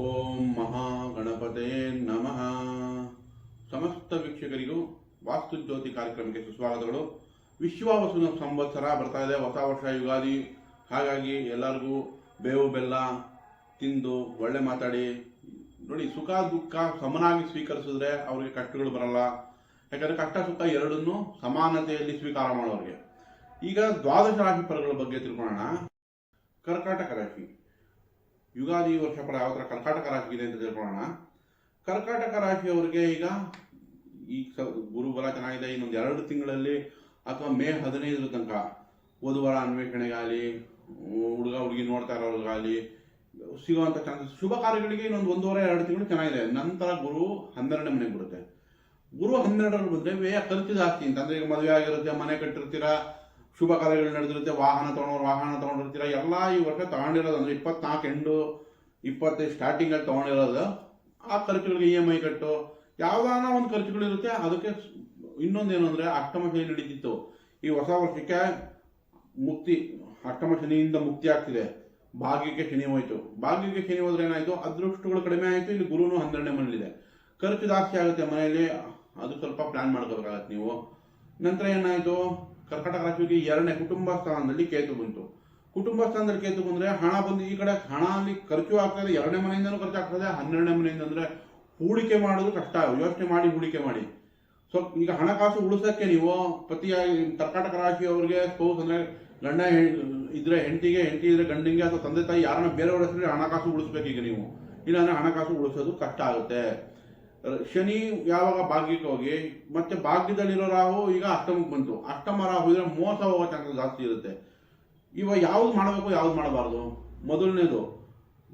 ಓಂ ಮಹಾಗಣಪತೆ ನಮಃ. ಸಮಸ್ತ ವೀಕ್ಷಕರಿಗೂ ವಾಸ್ತು ಜ್ಯೋತಿ ಕಾರ್ಯಕ್ರಮಕ್ಕೆ ಸುಸ್ವಾಗತಗಳು. ವಿಶ್ವಾವಸುನ ಸಂವತ್ಸರ ಬರ್ತಾ ಇದೆ, ಹೊಸ ವರ್ಷ ಯುಗಾದಿ. ಹಾಗಾಗಿ ಎಲ್ಲರಿಗೂ ಬೇವು ಬೆಲ್ಲ ತಿಂದು ಒಳ್ಳೆ ಮಾತಾಡಿ. ನೋಡಿ, ಸುಖ ದುಃಖ ಸಮನಾಗಿ ಸ್ವೀಕರಿಸಿದ್ರೆ ಅವರಿಗೆ ಕಷ್ಟಗಳು ಬರಲ್ಲ. ಯಾಕಂದ್ರೆ ಕಷ್ಟ ಸುಖ ಎರಡನ್ನೂ ಸಮಾನತೆಯಲ್ಲಿ ಸ್ವೀಕಾರ ಮಾಡೋರಿಗೆ. ಈಗ ದ್ವಾದಶ ರಾಶಿ ಫಲಗಳ ಬಗ್ಗೆ ತಿಳ್ಕೊಳ್ಳೋಣ. ಕರ್ಕಾಟಕ ರಾಶಿ. ಯುಗಾದಿ ವರ್ಷ ಫಲ ಯಾವ ಥರ ಕರ್ಕಾಟಕ ರಾಶಿಗಿದೆ ಅಂತ ತಿಳ್ಕೊಳ್ಳೋಣ. ಕರ್ಕಾಟಕ ರಾಶಿಯವರಿಗೆ ಈಗ ಈ ಗುರು ಬಲ ಚೆನ್ನಾಗಿದೆ. ಇನ್ನೊಂದು ಎರಡು ತಿಂಗಳಲ್ಲಿ ಅಥವಾ ಮೇ ಹದಿನೈದರ ತನಕ ಓದುವಾರ ಅನ್ವೇಷಣೆಗಾಗಲಿ, ಹುಡುಗ ಹುಡುಗಿ ನೋಡ್ತಾ ಇರೋರಿಗಾಗಲಿ ಸಿಗುವಂಥ ಚಾನ್ಸಸ್ ಶುಭ ಕಾರ್ಯಗಳಿಗೆ ಇನ್ನೊಂದು ಒಂದೂವರೆ, ಎರಡು ತಿಂಗಳು ಚೆನ್ನಾಗಿದೆ. ನಂತರ ಗುರು ಹನ್ನೆರಡನೇ ಮನೆಗೆ ಬರುತ್ತೆ. ಗುರು ಹನ್ನೆರಡರಲ್ಲಿ ಬಂದರೆ ವ್ಯಯ ಖರ್ಚು ಜಾಸ್ತಿ ಅಂತ. ಅಂದರೆ ಈಗ ಮದುವೆ ಆಗಿರುತ್ತೆ, ಮನೆ ಕಟ್ಟಿರ್ತೀರಾ ಶುಭ ಕಾರ್ಯಗಳು ನಡೆದಿರುತ್ತೆ, ವಾಹನ ತಗೊಂಡವ್ರು ವಾಹನ ತಗೊಂಡಿರ್ತೀರ? ಎಲ್ಲ ಈ ವರ್ಷ ತಗೊಂಡಿರೋದು, ಅಂದ್ರೆ ಇಪ್ಪತ್ನಾಲ್ಕು ಎಂಟು ಇಪ್ಪತ್ತೈದು ಸ್ಟಾರ್ಟಿಂಗಲ್ಲಿ ತಗೊಂಡಿರೋದು. ಆ ಖರ್ಚುಗಳಿಗೆ ಇ ಎಂ ಐ ಕಟ್ಟು. ಯಾವ್ದಾನ ಒಂದು ಖರ್ಚುಗಳಿರುತ್ತೆ ಅದಕ್ಕೆ ಇನ್ನೊಂದೇನು ಅಂದ್ರೆ ಅಷ್ಟಮ ಶನಿ ನಡೀತಿತ್ತು. ಈ ಹೊಸ ವರ್ಷಕ್ಕೆ ಮುಕ್ತಿ, ಅಷ್ಟಮ ಶನಿಯಿಂದ ಮುಕ್ತಿ ಆಗ್ತಿದೆ. ಭಾಗ್ಯಕ್ಕೆ ಶನಿ ಹೋಯಿತು. ಭಾಗ್ಯಕ್ಕೆ ಶನಿ ಹೋದ್ರೆ ಏನಾಯ್ತು? ಅದೃಷ್ಟಗಳು ಕಡಿಮೆ ಆಯಿತು, ಇಲ್ಲಿ ಗುರುನು ಹನ್ನೆರಡನೇ ಮನೇಲಿದೆ ಖರ್ಚು ಜಾಸ್ತಿ ಆಗುತ್ತೆ ಮನೆಯಲ್ಲಿ, ಅದು ಸ್ವಲ್ಪ ಪ್ಲಾನ್ ಮಾಡ್ಕೋಬೇಕಾಗತ್ತೆ ನೀವು. ನಂತರ ಏನಾಯ್ತು? ಕರ್ಕಟಕ ರಾಶಿಗೆ ಎರಡನೇ ಕುಟುಂಬ ಸ್ಥಾನದಲ್ಲಿ ಕೇತು ಬಂತು. ಕುಟುಂಬ ಸ್ಥಾನದಲ್ಲಿ ಕೇತು ಬಂದ್ರೆ ಹಣ ಬಂದು ಈ ಕಡೆ ಹಣ ಅಲ್ಲಿ ಖರ್ಚು ಆಗ್ತದೆ ಎರಡನೇ ಮನೆಯಿಂದನೂ ಖರ್ಚು ಆಗ್ತದೆ ಹನ್ನೆರಡನೇ ಮನೆಯಿಂದ ಅಂದ್ರೆ ಹೂಡಿಕೆ ಮಾಡೋದು ಕಷ್ಟ. ಯೋಚನೆ ಮಾಡಿ ಹೂಡಿಕೆ ಮಾಡಿ. ಸೊ ಈಗ ಹಣಕಾಸು ಉಳಿಸಕ್ಕೆ ನೀವು ಪತಿಯಾಗಿ ಕರ್ಕಾಟಕ ರಾಶಿಯವರಿಗೆ ಸ್ಪೌಸ್ ಅಂದ್ರೆ ಗಂಡ ಇದ್ರೆ ಹೆಂಡತಿಗೆ, ಹೆಂಡತಿ ಇದ್ರೆ ಗಂಡಿಗೆ ಅಥವಾ ತಂದೆ ತಾಯಿ ಯಾರನ್ನ ಹೆಸರಲ್ಲಿ ಹಣಕಾಸು ಉಳಿಸ್ಬೇಕೀಗ ನೀವು. ಇಲ್ಲಾಂದ್ರೆ ಹಣಕಾಸು ಉಳಿಸೋದು ಕಷ್ಟ ಆಗುತ್ತೆ. ಶನಿ ಯಾವಾಗ ಭಾಗ್ಯಕ್ಕೆ ಹೋಗಿ, ಮತ್ತೆ ಭಾಗ್ಯದಲ್ಲಿರೋ ರಾಹು ಈಗ ಅಷ್ಟಮಕ್ಕೆ ಬಂತು. ಅಷ್ಟಮ ರಾಹು ಇದ್ರೆ ಮೋಸ ಹೋಗೋ ಚಾನ್ಸಸ್ ಜಾಸ್ತಿ ಇರುತ್ತೆ. ಇವಾಗ ಯಾವ್ದು ಮಾಡಬೇಕು, ಯಾವ್ದು ಮಾಡಬಾರ್ದು? ಮೊದಲನೇದು,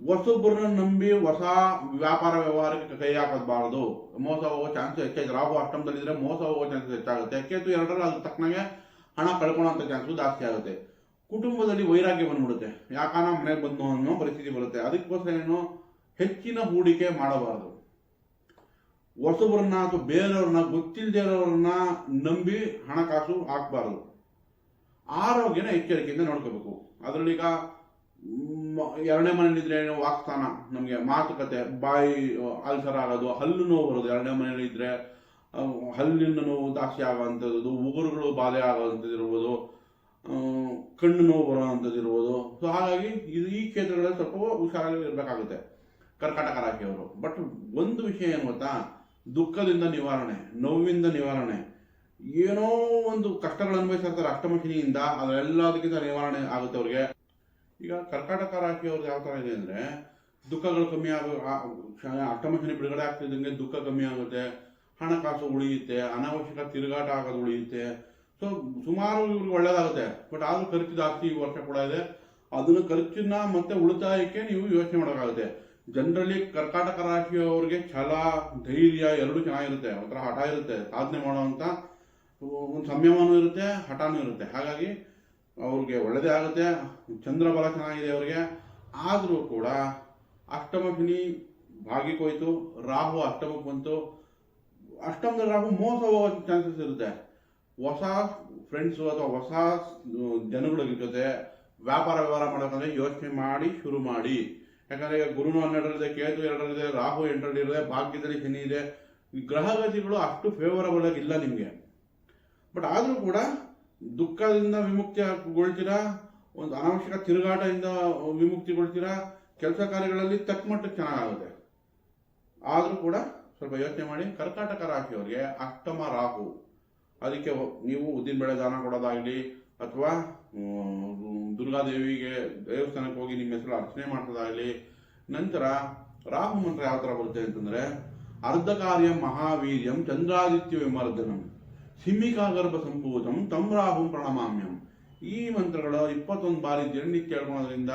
ಹೊಸೊಬ್ಬರನ್ನ ನಂಬಿ ಹೊಸ ವ್ಯಾಪಾರ ವ್ಯವಹಾರಕ್ಕೆ ಕೈ ಹಾಕಬಾರ್ದು ಮೋಸ ಹೋಗೋ ಚಾನ್ಸ್ ಹೆಚ್ಚಾಗಿ ರಾಹು ಅಷ್ಟಮದಲ್ಲಿದ್ರೆ ಮೋಸ ಹೋಗೋ ಚಾನ್ಸಸ್ ಹೆಚ್ಚಾಗುತ್ತೆ. ಕೇತು ಎರಡರಲ್ಲಿ ಅದ್ರ ತಕ್ಕನಾಗೆ ಹಣ ಕಳ್ಕೊಳ್ಳೋಂಥ ಚಾನ್ಸು ಜಾಸ್ತಿ ಆಗುತ್ತೆ. ಕುಟುಂಬದಲ್ಲಿ ವೈರಾಗ್ಯ ಬಂದ್ಬಿಡುತ್ತೆ. ಯಾಕಾನ ಮನೆಗೆ ಬಂದು ಅನ್ನೋ ಪರಿಸ್ಥಿತಿ ಬರುತ್ತೆ. ಅದಕ್ಕೋಸ್ಕರ ಏನು ಹೆಚ್ಚಿನ ಹೂಡಿಕೆ ಮಾಡಬಾರದು. ಹೊಸಬ್ರನ್ನ ಅಥವಾ ಬೇರೆಯವ್ರನ್ನ ಗೊತ್ತಿಲ್ಲದೆ ಇರೋರನ್ನ ನಂಬಿ ಹಣಕಾಸು ಹಾಕಬಾರ್ದು. ಆರೋಗ್ಯನ ಎಚ್ಚರಿಕೆಯಿಂದ ನೋಡ್ಕೋಬೇಕು. ಅದರಲ್ಲಿ ಈಗ ಎರಡನೇ ಮನೇಲಿದ್ರೆ ವಾಕ್ಸ್ಥಾನ ನಮಗೆ ಮಾತುಕತೆ, ಬಾಯಿ ಅಲ್ಸರ್ ಆಗೋದು, ಹಲ್ಲು ನೋವು ಬರೋದು ಎರಡನೇ ಮನೇಲಿ ಇದ್ರೆ ಹಲ್ಲಿನ ನೋವು ಜಾಸ್ತಿ ಆಗೋವಂಥದ್ದು, ಉಗುರುಗಳು ಬಾಧೆ ಆಗೋವಂಥದ್ದು ಇರ್ಬೋದು ಕಣ್ಣು ನೋವು ಬರೋವಂಥದ್ದು ಇರ್ಬೋದು. ಸೊ ಹಾಗಾಗಿ ಇದು ಈ ಕ್ಷೇತ್ರಗಳಲ್ಲಿ ಸ್ವಲ್ಪ ಹುಷಾರಾಗಿ ಇರಬೇಕಾಗುತ್ತೆ. ಕರ್ಕಾಟಕ ರಾಶಿಯವರು. ಬಟ್ ಒಂದು ವಿಷಯ ಏನು ಗೊತ್ತಾ? ದುಃಖದಿಂದ ನಿವಾರಣೆ ನೋವಿಂದ ನಿವಾರಣೆ. ಏನೋ ಒಂದು ಕಷ್ಟಗಳು ಅನುಭವಿಸಿರ್ತಾರೆ ಅಷ್ಟಮಶಿನಿಯಿಂದ ಅದೆಲ್ಲದಕ್ಕಿಂತ ನಿವಾರಣೆ ಆಗುತ್ತೆ ಅವ್ರಿಗೆ. ಈಗ ಕರ್ಕಾಟಕ ರಾಶಿಯವ್ರದ್ದು ಯಾವ ಥರ ಇದೆ ಅಂದರೆ, ದುಃಖಗಳು ಕಮ್ಮಿ ಆಗೋ ಅಷ್ಟಮಶಿನಿ ಬಿಡುಗಡೆ ಆಗ್ತಿದ್ದಂಗೆ ದುಃಖ ಕಮ್ಮಿ ಆಗುತ್ತೆ, ಹಣಕಾಸು ಉಳಿಯುತ್ತೆ, ಅನಾವಶ್ಯಕ ತಿರುಗಾಟ ಆಗೋದು ಉಳಿಯುತ್ತೆ. ಸೊ ಸುಮಾರು ಇವ್ರಿಗೆ ಒಳ್ಳೇದಾಗುತ್ತೆ. ಬಟ್ ಆದರೂ ಖರ್ಚು ಜಾಸ್ತಿ ಈ ವರ್ಷ ಕೂಡ ಇದೆ. ಅದನ್ನ ಖರ್ಚನ್ನ ಮತ್ತೆ ಉಳಿತಾಯಕ್ಕೆ ನೀವು ಯೋಚನೆ ಮಾಡೋಕ್ಕಾಗುತ್ತೆ. ಜನರಲಿ ಕರ್ಕಾಟಕ ರಾಶಿಯವರಿಗೆ ಛಲ, ಧೈರ್ಯ ಎರಡು ಚೆನ್ನಾಗಿರುತ್ತೆ. ಒಂಥರ ಹಠ ಇರುತ್ತೆ, ಸಾಧನೆ ಮಾಡುವಂತ ಒಂದು ಸಂಯಮನೂ ಇರುತ್ತೆ, ಹಠನೂ ಇರುತ್ತೆ. ಹಾಗಾಗಿ ಅವ್ರಿಗೆ ಒಳ್ಳೆಯದೇ ಆಗುತ್ತೆ ಚಂದ್ರಬಲ ಚೆನ್ನಾಗಿದೆ ಅವರಿಗೆ. ಆದರೂ ಕೂಡ ಅಷ್ಟಮ ಶನಿ ಭಾಗ್ಯಕ್ಕೆ ಹೋಯ್ತು, ರಾಹು ಅಷ್ಟಮಕ್ಕೆ ಬಂತು. ಅಷ್ಟಮದ ರಾಹು ಮೋಸ ಹೋಗೋ ಚಾನ್ಸಸ್ ಇರುತ್ತೆ. ಹೊಸ ಫ್ರೆಂಡ್ಸು ಅಥವಾ ಹೊಸ ಜನಗಳ ಜೊತೆ ವ್ಯಾಪಾರ ವ್ಯವಹಾರ ಮಾಡೋಕ್ಕಂದ್ರೆ ಯೋಚನೆ ಮಾಡಿ, ಶುರು ಮಾಡಿ. ಯಾಕಂದ್ರೆ ಈಗ ಗುರುನು ಹನ್ನೆರಡರಲ್ಲಿದೆ, ಕೇತು ಎರಡರಲ್ಲಿದೆ, ರಾಹು ಎಂಟರಲ್ಲಿದೆ, ಭಾಗ್ಯದಲ್ಲಿ ಶನಿ ಇದೆ. ಗ್ರಹಗತಿಗಳು ಅಷ್ಟು ಫೇವರಬಲ್ ಆಗಿ ಇಲ್ಲ ನಿಮಗೆ. ಬಟ್ ಆದರೂ ಕೂಡ ದುಃಖದಿಂದ ವಿಮುಕ್ತಿಗೊಳ್ತೀರಾ ಒಂದು ಅನಾವಶ್ಯಕ ತಿರುಗಾಟದಿಂದ ವಿಮುಕ್ತಿಗೊಳ್ತೀರಾ? ಕೆಲಸ ಕಾರ್ಯಗಳಲ್ಲಿ ತಕ್ಕ ಮಟ್ಟಕ್ಕೆ ಚೆನ್ನಾಗಾಗುತ್ತೆ. ಆದರೂ ಕೂಡ ಸ್ವಲ್ಪ ಯೋಚನೆ ಮಾಡಿ, ಕರ್ಕಾಟಕ ರಾಶಿಯವರಿಗೆ ಅಷ್ಟಮ ರಾಹು. ಅದಕ್ಕೆ ನೀವು ಉದ್ದಿನ ಬೆಳೆ ದಾನ ಕೊಡೋದಾಗಲಿ, ಅಥವಾ ದುರ್ಗಾದೇವಿಗೆ ದೇವಸ್ಥಾನಕ್ಕೆ ಹೋಗಿ ನಿಮ್ಮ ಹೆಸರು ಅರ್ಚನೆ ಮಾಡ್ತದಾಗಲಿ, ನಂತರ ರಾಹು ಮಂತ್ರ ಯಾವ ಥರ ಬರುತ್ತೆ ಅಂತಂದರೆ, ಅರ್ಧ ಕಾರ್ಯ ಮಹಾವೀರ್ಯಂ ಚಂದ್ರಾದಿತ್ಯ ವಿಮರ್ದನಂ ಸಿಂಹಿಕಾ ಗರ್ಭ ಸಂಪೂತಂ ತಂ ರಾಹುಂ ಪ್ರಣಮಾಮ್ಯಂ. ಈ ಮಂತ್ರಗಳು ಇಪ್ಪತ್ತೊಂದು ಬಾರಿ ದಿನನಿತ್ಯ ಹೇಳ್ಕೊಳ್ಳೋದ್ರಿಂದ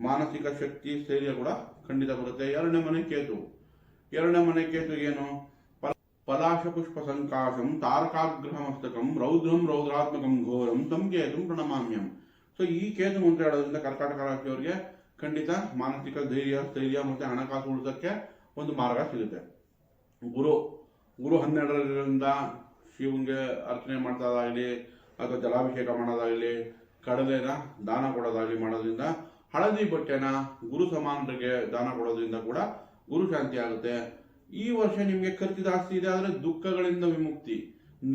ಮಾನಸಿಕ ಶಕ್ತಿ ಸ್ಥೈರ್ಯ ಕೂಡ ಖಂಡಿತ ಬರುತ್ತೆ. ಎರಡನೇ ಮನೆ ಕೇತು. ಎರಡನೇ ಮನೆ ಕೇತು ಏನು? ಪ- ಪಲಾಶ ಪುಷ್ಪ ಸಂಕಾಶಂ ತಾರಕಾಗ್ರಹ ಮಸ್ತಕಂ ರೌದ್ರಂ ರೌದ್ರಾತ್ಮಕಂ ಘೋರಂ ತಂ ಕೇತು ಪ್ರಣಮಾಮ್ಯಂ ಸೊ ಈ ಕೇತು ಮಂತ್ರ ಹೇಳೋದ್ರಿಂದ ಕರ್ಕಾಟಕ ರಾಶಿಯವರಿಗೆ ಖಂಡಿತ ಮಾನಸಿಕ ಧೈರ್ಯ, ಸ್ಥೈರ್ಯ ಮತ್ತೆ ಹಣಕಾಸು ಉಳಿಸೋಕ್ಕೆ ಒಂದು ಮಾರ್ಗ ಸಿಗುತ್ತೆ. ಗುರು ಗುರು ಹನ್ನೆರಡರಿಂದ ಶಿವನಿಗೆ ಅರ್ಚನೆ ಮಾಡ್ತೋದಾಗಲಿ, ಅಥವಾ ಜಲಾಭಿಷೇಕ ಮಾಡೋದಾಗಲಿ, ಕಡಲೆನ ದಾನ ಕೊಡೋದಾಗಲಿ ಮಾಡೋದ್ರಿಂದ ಹಳದಿ ಬಟ್ಟೆನ ಗುರು ಸಮಾನರಿಗೆ ದಾನ ಕೊಡೋದ್ರಿಂದ ಕೂಡ ಗುರು ಶಾಂತಿ ಆಗುತ್ತೆ ಈ ವರ್ಷ ನಿಮಗೆ ಖರ್ಚು ಜಾಸ್ತಿ ಇದೆ ಆದರೆ ದುಃಖಗಳಿಂದ ವಿಮುಕ್ತಿ,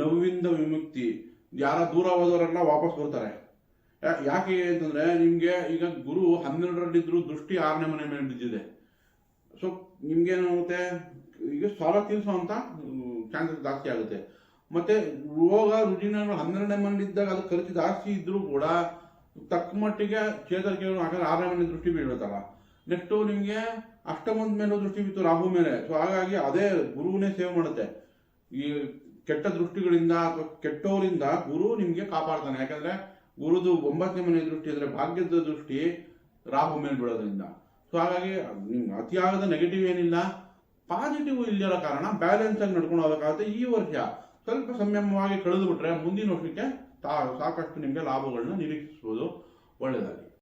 ನೋವಿಂದ ವಿಮುಕ್ತಿ. ಯಾರ ದೂರ ಹೋದವರೆಲ್ಲ ವಾಪಸ್ ಬರ್ತಾರೆ. ಯಾಕೆ ಅಂತಂದ್ರೆ ನಿಮಗೆ ಈಗ ಗುರು ಹನ್ನೆರಡರಲ್ಲಿದ್ರು ದೃಷ್ಟಿ ಆರನೇ ಮನೆ ಮೇಲೆ ಬಿದ್ದಿದೆ. ಸೊ ನಿಮ್ಗೆ ಏನಾಗುತ್ತೆ ಈಗ ಸಾಲ ಅಂತ ಚಾನ್ಸಸ್ ಜಾಸ್ತಿ ಆಗುತ್ತೆ. ಮತ್ತೆ ರೋಗ ರುಜಿನಗಳು ಹನ್ನೆರಡನೇ ಇದ್ದಾಗ ಅದು ಖರ್ಚು ಜಾಸ್ತಿ ಇದ್ರೂ ಕೂಡ ತಕ್ಕ ಮಟ್ಟಿಗೆ ಚೇತರಿಕೆಗಳು ಹಾಕಿದ್ರೆ ಆರನೇ ಮನೆ ದೃಷ್ಟಿ ಬೀಳುತ್ತಲ್ಲ. ನೆಕ್ಸ್ಟು ನಿಮಗೆ ಅಷ್ಟಮದ ಮೇಲೂ ದೃಷ್ಟಿ ಬಿತ್ತು, ರಾಹು ಮೇಲೆ. ಸೊ ಹಾಗಾಗಿ ಅದೇ ಗುರುವನ್ನೇ ಸೇವ್ ಮಾಡುತ್ತೆ. ಈ ಕೆಟ್ಟ ದೃಷ್ಟಿಗಳಿಂದ ಅಥವಾ ಕೆಟ್ಟವರಿಂದ ಗುರು ನಿಮಗೆ ಕಾಪಾಡ್ತಾನೆ. ಯಾಕಂದ್ರೆ ಗುರುದು ಒಂಬತ್ತನೇ ಮನೆ ದೃಷ್ಟಿ ಅಂದ್ರೆ ಭಾಗ್ಯದ ದೃಷ್ಟಿ ರಾಹು ಮೇಲೆ ಬೀಳೋದ್ರಿಂದ. ಸೊ ಹಾಗಾಗಿ ನಿಮ್ಗೆ ಅತಿಯಾದ ನೆಗೆಟಿವ್ ಏನಿಲ್ಲ. ಪಾಸಿಟಿವ್ ಇಲ್ಲಿರೋ ಕಾರಣ ಬ್ಯಾಲೆನ್ಸ್ ಆಗಿ ನಡ್ಕೊಂಡು ಹೋಗಬೇಕಾಗುತ್ತೆ ಈ ವರ್ಷ. ಸ್ವಲ್ಪ ಸಂಯಮವಾಗಿ ಕಳೆದು ಬಿಟ್ರೆ ಮುಂದಿನ ವರ್ಷಕ್ಕೆ ಸಾಕಷ್ಟು ನಿಮಗೆ ಲಾಭಗಳನ್ನ ನಿರೀಕ್ಷಿಸಬಹುದು ಒಳ್ಳೆಯದಾಗಿ